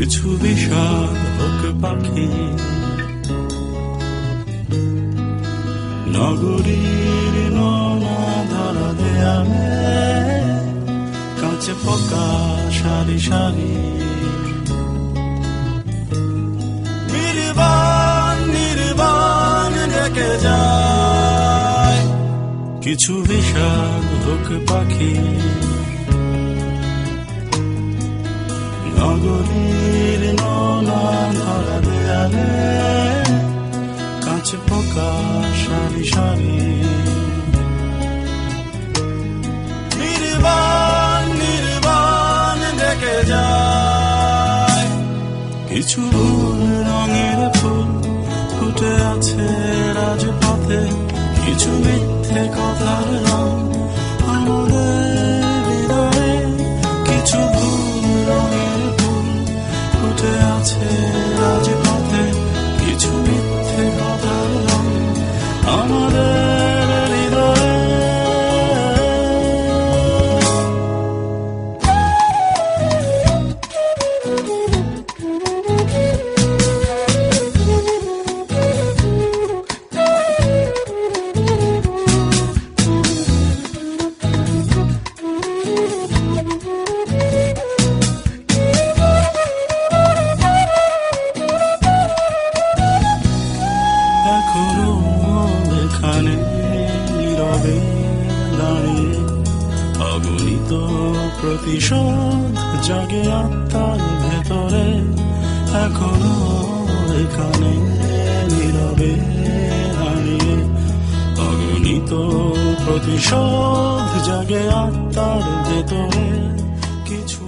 কিছু বিষাদ হোক পাখি। নগরীর নোনা ধরা দেয়ালে কাঁচে পকা সারি সারি। নির্বাণ নির্বাণ ডেকে যায়। কিছু বিষাদ হোক পাখি। নগরীর পোকা সারি সারি নির্বাণ নির্বাণ ডেকে যায়। কিছু রঙের ফুল ফুটে আছে রাজপথে, কিছু মিথ্যে কথার রং আমাদের হৃদয়ে, কিছু ভুল রঙের ফুল ফুটে আছে রাজপথে। আমাদের হৃদয়ে নীরবে দাঁড়িয়ে অগণিত প্রতিশোধ জাগে আত্মার ভেতরে, এখনও এখানে নীরবে দাঁড়িয়ে অগণিত প্রতিশোধ জাগে আত্মার ভেতরে, কিছু